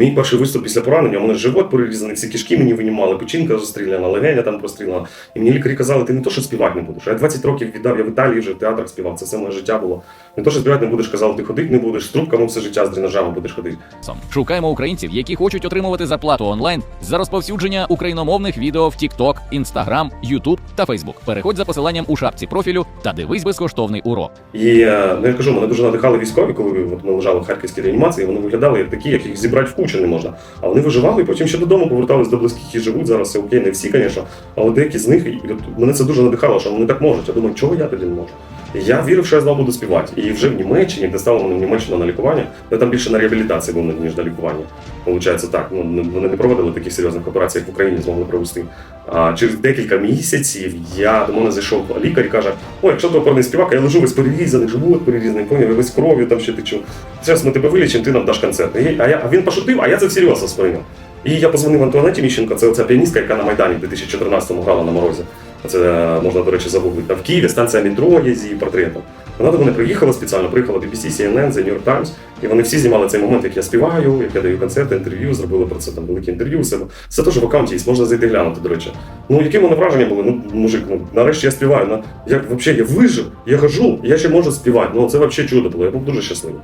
Мій перший виступ після поранення, у мене живот перерізаний, всі кишки мені винімали, печінка застріляна, легеня там простріляна. І мені лікарі казали, ти не то, що співати не будеш. Я 20 років віддав, я в Італії вже в театрах співав, це все моє життя було. Не то, що співати не будеш, казали, ти ходити не будеш, з трубками все життя з дренажами будеш ходити. Шукаємо українців, які хочуть отримувати зарплату онлайн за розповсюдження україномовних відео в TikTok, Instagram, YouTube та Facebook. Переходь за посиланням у шапці профілю та дивись безкоштовний урок. І е, ну, я кажу, мене дуже надихали військові, коли от ми лежали в харківській реанімації. Вони виглядали як такі, яких зібрати в кучу не можна. А вони виживали, і потім ще додому повертались до близьких і живуть зараз. Все окей, не всі, звісно, але деякі з них мене це дуже надихало, що вони так можуть. Я думаю, чого я тоді не можу. Я вірив, що я знову буду співати. І вже в Німеччині, де стало в Німеччину на лікування, я там більше на реабілітації був ніж на лікування. Получається так. Ну вони не проводили таких серйозних операцій, як в Україні змогли провести. А через декілька місяців я до мене зайшов лікар і каже: О, якщо ти опорний співак, я лежу весь перерізаний, живот перерізаний, поняв, весь кров'ю там ще течу. Зараз ми тебе вилічимо, ти нам даш концерт. І, а, я, а він пошутив, а я це всерйоз сприйняв. І я позвонив Антуанеті Міщенко, це оця піаністка, яка на Майдані в 2014-му грала на морозі. Це е, можна, до речі, загуглити. В Києві станція метро є з її портретом. Вона до мене приїхала спеціально, приїхала BBC, CNN, The New York Times, і вони всі знімали цей момент, як я співаю, як я даю концерти, інтерв'ю, зробили про це там велике інтерв'ю. Все, це теж в аккаунті є, можна зайти глянути, до речі. Ну, які мене враження були? Ну, мужик, ну нарешті я співаю. Я взагалі я вижив, я хожу, я ще можу співати. Ну це взагалі чудо було. Я був дуже щасливий.